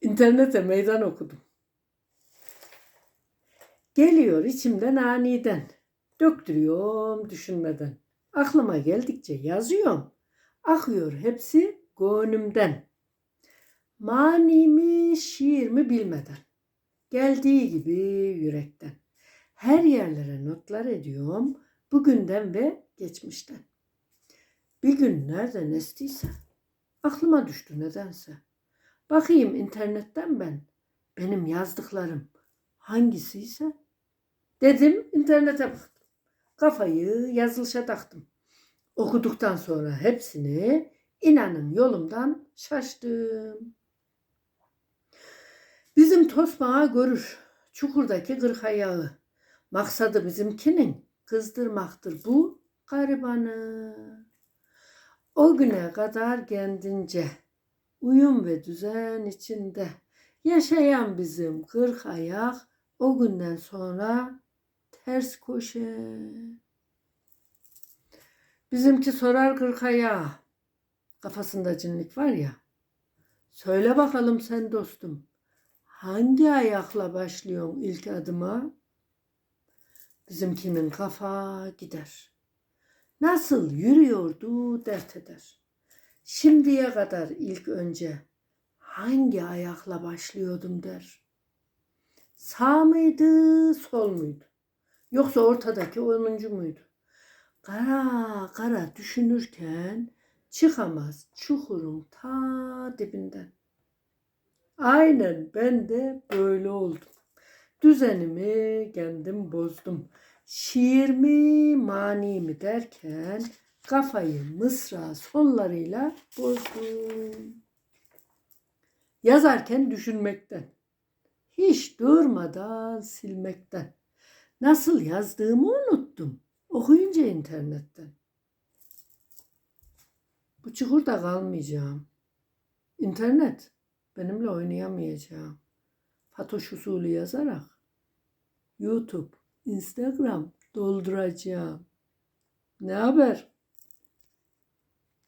İnternete meydan okudum. Geliyor içimden aniden. Döktürüyorum düşünmeden. Aklıma geldikçe yazıyorum. Akıyor hepsi gönlümden. Mani mi şiir mi bilmeden. Geldiği gibi yürekten. Her yerlere notlar ediyorum. Bugünden ve geçmişten. Bir gün nereden estiyse aklıma düştü nedense. Bakayım internetten ben. Benim yazdıklarım hangisiyse. Dedim internete baktım. Kafayı yazılışa taktım. Okuduktan sonra hepsini inanın yolumdan şaştım. Bizim tosmağa görür çukurdaki kırk ayağı. Maksadı bizimkinin kızdırmaktır bu garibanı. O güne kadar kendince uyum ve düzen içinde yaşayan bizim kırk ayak o günden sonra ters koşe. Bizimki sorar kırk ayağa. Kafasında cinlik var ya. Söyle bakalım sen dostum. Hangi ayakla başlıyorsun ilk adıma? Bizimkinin kafa gider. Nasıl yürüyordu dert eder. Şimdiye kadar ilk önce hangi ayakla başlıyordum der. Sağ mıydı, sol muydu? Yoksa ortadaki onuncu muydu? Kara kara düşünürken çıkamaz çukurun ta dibinden. Aynen ben de böyle oldum. Düzenimi kendim bozdum. Şiir mi mani mi derken kafayı mısra sonlarıyla bozdum. Yazarken düşünmekten, hiç durmadan silmekten. Nasıl yazdığımı unuttum. Okuyunca internetten. Bu çukurda kalmayacağım. İnternet benimle oynayamayacağım. Fatoş usulü yazarak YouTube, Instagram dolduracağım. Ne haber?